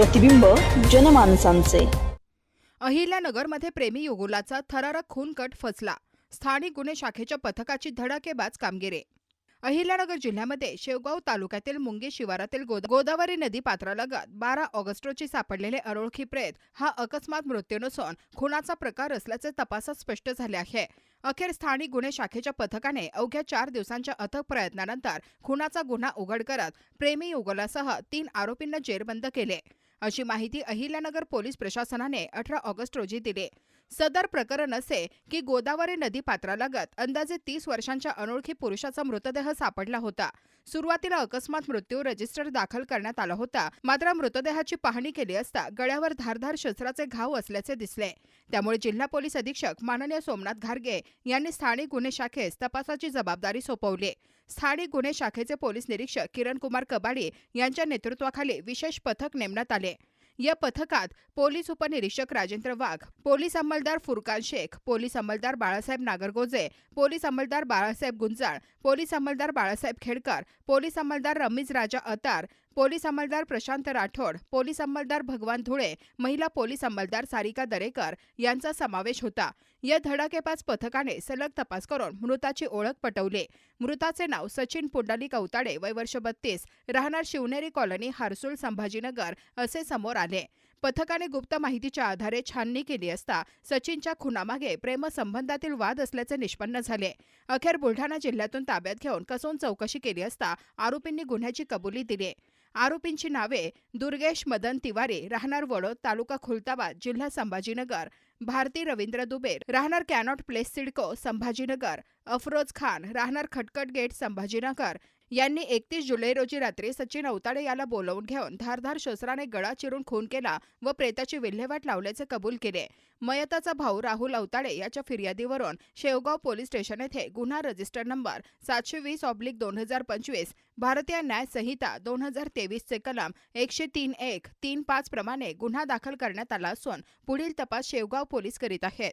प्रतिबिंब जनमानसांचे. अहिल्यानगरमध्ये प्रेमी युगुलाचा थरारक खून कट फसला. स्थानिक गुन्हे शाखेच्या पथकाची धडाकेबाज कामगिरी. अहिल्यानगर जिल्ह्यामध्ये शेवगाव तालुक्यातील मुंगी शिवारातील गोदा- गोदावरी नदी पात्रालगत बारा ऑगस्ट रोजी सापडलेले अनोळखी प्रेत हा अकस्मात मृत्यू नसून खुनाचा प्रकार असल्याचे तपासात स्पष्ट झाले आहे. अखेर स्थानिक गुन्हे शाखेच्या पथकाने अवघ्या चार दिवसांच्या अथक प्रयत्नानंतर खुनाचा गुन्हा उघड करत प्रेमी युगलासह तीन आरोपींना जेरबंद केले. अशी माहिती अहिल्यानगर पोलीस प्रशासनाने अठरा ऑगस्ट रोजी दिली. सदर प्रकरण असे की गोदावरी नदी पात्रालगत अंदाजे तीस वर्षांच्या अनोळखी पुरुषाचा मृतदेह सापडला होता. सुरुवातीला अकस्मात मृत्यू रजिस्टर दाखल करण्यात आला होता. मात्र मृतदेहाची पाहणी केली असता गळ्यावर धारधार शस्त्राचे घाव असल्याचे दिसले. त्यामुळे जिल्हा पोलीस अधीक्षक माननीय सोमनाथ घारगे यांनी स्थानिक गुन्हे शाखेस तपासाची जबाबदारी सोपवली. स्थानिक गुन्हे शाखेचे पोलीस निरीक्षक किरण कुमार कबाडी यांच्या नेतृत्वाखाली विशेष पथक नेमण्यात आले. या पथकात पोलीस उपनिरीक्षक राजेंद्र वाघ पोलीस अंमलदार फुरकान शेख पोलीस अंमलदार बाळासाहेब नागरगोजे पोलीस अंमलदार बाळासाहेब गुंजाळ पोलीस अंमलदार बाळासाहेब खेडकर पोलीस अंमलदार रमीज राजा अतार पोलीस अंमलदार प्रशांत राठोड पोलीस अंमलदार भगवान धुळे महिला पोलीस अंमलदार सारिका दरेकर यांचा समावेश होता. या धडाकेपाच पथकाने सलग तपास करून मृताची ओळख पटवली. मृताचे नाव सचिन पुंडलिक अवताडे वय वर्ष बत्तीस राहणार शिवनेरी कॉलनी हारसूल संभाजीनगर असे समोर आले. पथकाने गुप्त माहितीच्या आधारे छाननी केली असता सचिनच्या खुनामागे प्रेमसंबंधातील वाद असल्याचे निष्पन्न झाले. अखेर बुलढाणा जिल्ह्यातून ताब्यात घेऊन कसून चौकशी केली असता आरोपींनी गुन्ह्याची कबुली दिली. आरोपींची नावे दुर्गेश मदन तिवारी राहणार वडोद तालुका खुलताबाद जिल्हा संभाजीनगर भारती रवींद्र दुबे राहणार कॅनॉट प्लेस सिडको संभाजीनगर अफरोज खान राहणार खटकट गेट संभाजीनगर यांनी एकतीस जुलै रोजी रात्री सचिन अवताडे याला बोलवून घेऊन धारधार शस्त्राने गळा चिरून खून केला व प्रेताची विल्हेवाट लावल्याचे कबूल केले. मयताचा भाऊ राहुल अवताडे याच्या फिर्यादीवरून शेवगाव पोलीस स्टेशन येथे गुन्हा रजिस्टर नंबर सातशे वीस ऑब्लिक दोन हजार पंचवीस भारतीय न्याय संहिता दोन हजार तेवीसचे कलम एकशे तीन एक तीन पाच प्रमाणे गुन्हा दाखल करण्यात आला असून पुढील तपास शेवगाव पोलीस करीत आहेत.